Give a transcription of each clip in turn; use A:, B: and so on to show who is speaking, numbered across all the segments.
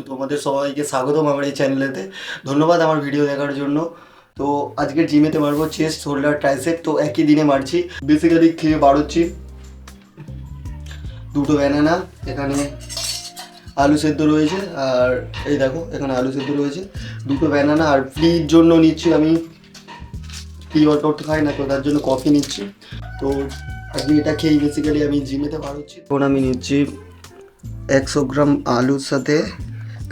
A: তো তোমাদের সবাইকে স্বাগতম আমার এই চ্যানেলেতে। ধন্যবাদ আমার ভিডিও দেখার জন্য। তো আজকের জিমেতে মারবো চেস্ট শোল্ডার ট্রাইসেপ তো একই দিনে মারছি। বেসিক্যালি খেয়ে বাড়োচ্ছি দুটো ব্যানানা এখানে আলু সেদ্ধ রয়েছে, আর এই দেখো, এখানে আলু সেদ্ধ রয়েছে। দুটো ব্যানানা আর ফ্রির জন্য নিচ্ছি আমি। ফ্রি ওয়ার্কআউট খাই, না তো তার জন্য কফি নিচ্ছি। তো আজকে এটা খেয়েই বেসিক্যালি আমি জিমেতে বার এখন আমি নিচ্ছি একশো গ্রাম আলুর সাথে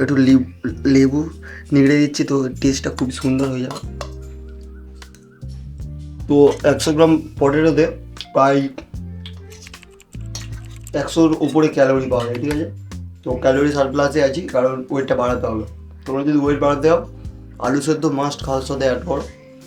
A: একটু লিব- নিড়ে দিচ্ছি, তো টেস্টটা খুব সুন্দর হয়ে যাবে। তো একশো গ্রাম পটেটোতে প্রায় একশোর উপরে ক্যালোরি পাওয়া যায়, ঠিক আছে? তো ক্যালোরি সারপ্লাসে আছি, কারণ ওয়েটটা বাড়াতে হবে। তোমরা যদি ওয়েট বাড়াতে হও আলু সেদ্ধ মাস্ট খাওয়ার সাথে অ্যাড করো।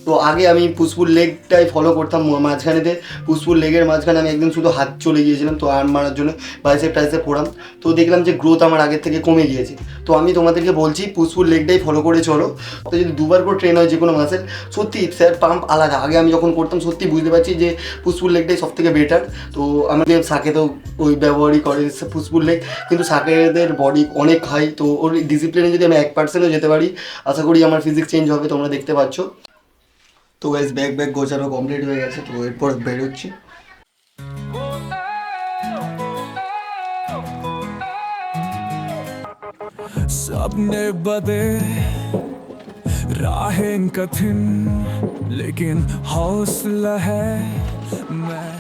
A: তো আগে আমি পুষ্পুর লেগটাই ফলো করতাম মাঝখানেতে। পুষ্পুর লেগের মাঝখানে আমি একদম শুধু হাত চলে গিয়েছিলাম, তো আর্ম মারার জন্য বাইসেপ টাইসেপ পড়াম। তো দেখলাম যে গ্রোথ আমার আগের থেকে কমে গিয়েছে। তো আমি তোমাদেরকে বলছি, পুষ্পুর লেগটাই ফলো করে চলো। তো যদি দুবার করে ট্রেন হয় যে কোনো মাসেল সত্যি স্যার পাম্প আলাদা। আগে আমি যখন করতাম, সত্যি বুঝতে পারছি যে পুষ্পুর লেগটাই সব থেকে বেটার তো আমাদের সাকে তো ওই ব্যবহারই করে পুষ্পুর লেগ। কিন্তু সাকেদের বডি অনেক হাই তো ওর ডিসিপ্লিনে যদি আমি এক পার্সেন্টও যেতে পারি, আশা করি আমার ফিজিক্স চেঞ্জ হবে, তোমরা দেখতে পাচ্ছ। তো গাইজ ব্যাগ ব্যাগ গোছানো কমপ্লিট হয়ে গেছে তো এরপর বেরোচ্ছি
B: सपने बदे राहें कठिन लेकिन हौसला है मैं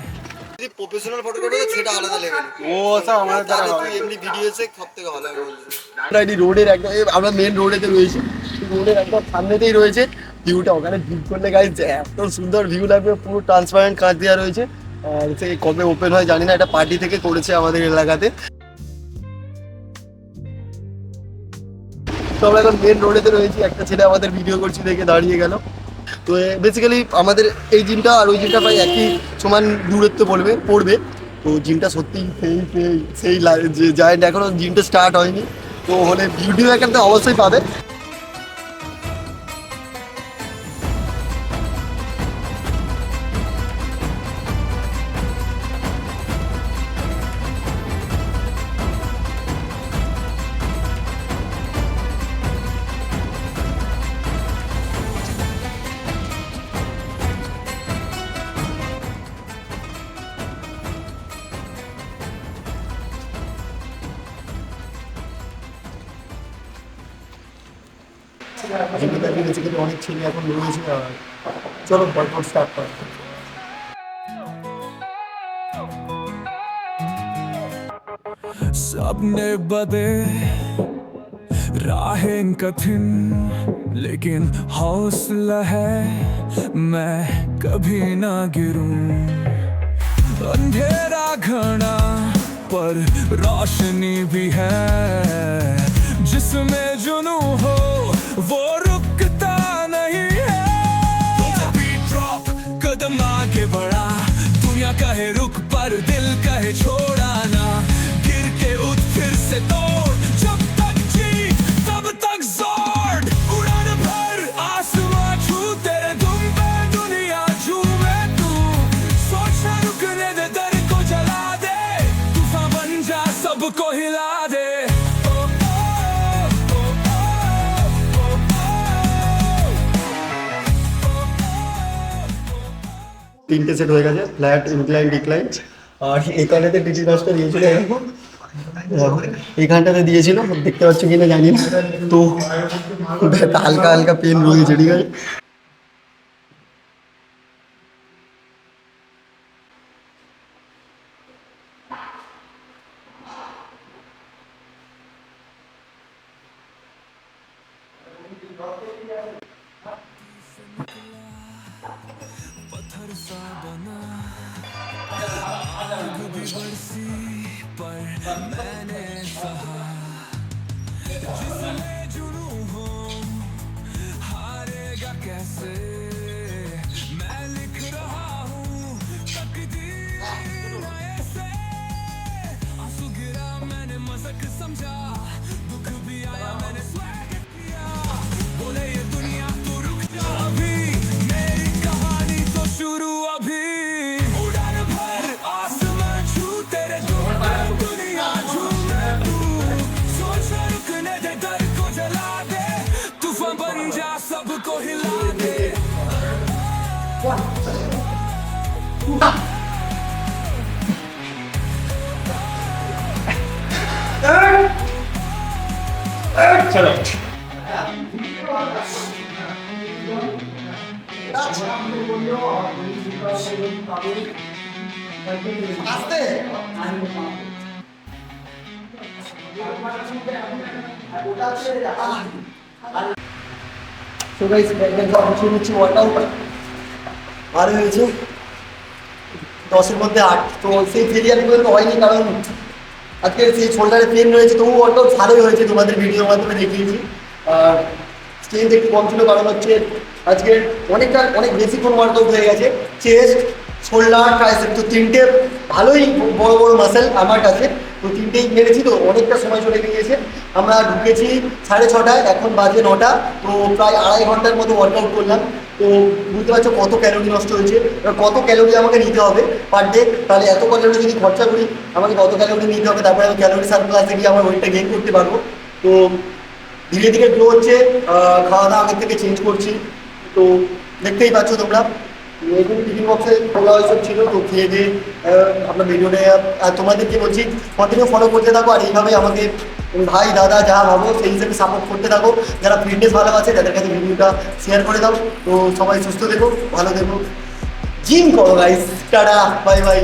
A: যদি প্রফেশনাল ফটোগ্রাফি সেটা আলাদা লেভেল
C: ও সব আমাদের দ্বারা
A: তাহলে
C: হবে
A: তুই এমনি ভিডিও এসে সব থেকে ভালো হবে আমরা রোডের একদম এই আমরা মেন রোডেতে রয়েছি রোডের একদম সামনেতেই রয়েছে ভিউটা ওখানে জিপ করলে গাইজ এত সুন্দর ভিউ লাগবে, পুরো ট্রান্সপারেন্ট কাঁচ দেওয়া রয়েছে। আর সে কবে ওপেন হয় জানি না, এটা পার্টি থেকে করেছে আমাদের এলাকাতে। তো আমরা এখন মেন রোডেতে রয়েছি, একটা ছেলে আমাদের ভিডিও করছি দেখে দাঁড়িয়ে গেল। তো বেসিক্যালি আমাদের এই জিমটা আর ওই জিমটা প্রায় একই সমান দূরত্ব পড়বে পড়বে। তো জিমটা সত্যি সেই সেই সেই জায়েন্ট এখনও জিমটা স্টার্ট হয়নি। তো হলে ভিডিও এখানে অবশ্যই পাবে। জিমটা বেসিক্যালি অনেক ছেলে এখন রয়েছে আর চলো ওয়ার্কআউট স্টার্ট করা
B: सपने बदे राहें कठिन लेकिन हौसला है मैं कभी ना गिरूं अंधेरा घना पर रोशनी भी है जिसमें जुनू हो वो रुकता नहीं है। कदम आगे बढ़ा। दुनिया कहे रुक पर दिल कहे छोड़ा।
A: তিনটে সেট হয়ে গেছে ফ্ল্যাট ইনক্লাইন ডিক্লাইন আর এখানেতে ডিজি কাজটা দিয়েছিল এরকম দেখো, এইখানটাতে দিয়েছিল দেখতে পাচ্ছ কিনা জানি না। তো হালকা হালকা পেন রয়েছে ঠিক আছে?
B: पर मैंने सहा पंजा सबको हिला दे चलो
A: আস্তে ওটা ছেড়ে তো গাইস ব্যাকগ্রাউন্ড অবশ্যই হচ্ছে ওয়ার্কআউট ভালো হয়েছে দশের মধ্যে আট। তো সেই ফেরিয়ারগুলো তো হয়নি কারণ আজকে সেই শোল্ডারে পেন রয়েছে তবু ওয়ার্কআউট ভালোই হয়েছে তোমাদের ভিডিওর মাধ্যমে দেখিয়েছি। আর স্ট্রেংথ একটু কম ছিল কারণ হচ্ছে আজকে অনেকটা, অনেক বেশিক্ষণ ওয়ার্কআউট হয়ে গেছে। চেস্ট শোল্ডার ট্রাইসেপ তো তিনটে ভালোই বড় বড় মাসেল আমার কাছে। তো তিনটেই মেরেছি তো অনেকটা সময় চলে গিয়েছে। আমরা ঢুকেছি সাড়ে ছটায়, এখন বাজে নটা। তো প্রায় আড়াই ঘণ্টার মতো ওয়ার্কআউট করলাম। তো বুঝতে পারছ কত ক্যালোরি নষ্ট হয়েছে। এবার কত ক্যালোরি আমাকে নিতে হবে পার ডে তাহলে এত ক্যালোরি যদি খরচা করি, আমাকে কত ক্যালোরি নিতে হবে? তারপরে আমি ক্যালোরি সার্প্লাসে গিয়ে আমার ওয়েটটা গেইন করতে পারব। তো ধীরে ধীরে গ্রো হচ্ছে খাওয়া দাওয়া আগের থেকে চেঞ্জ করছি। তো দেখতেই পাচ্ছ তোমরা। এগুলো টিফিন বক্সে খোলা ওইসব ছিল, তো খেয়ে দিয়ে আপনার ভিডিওটা তোমাদেরকে বলছি? কন্টিনিউ ফলো করতে থাকো আর এইভাবে আমাকে ভাই, দাদা, যা ভাবো, সেই হিসেবে সাপোর্ট করতে থাকো। যারা ফিটনেস ভালো আছে তাদের কাছে ভিডিওটা শেয়ার করে দাও। তো সবাই সুস্থ দেখো ভালো দেখো জিম করো গাইস টাটা বাই বাই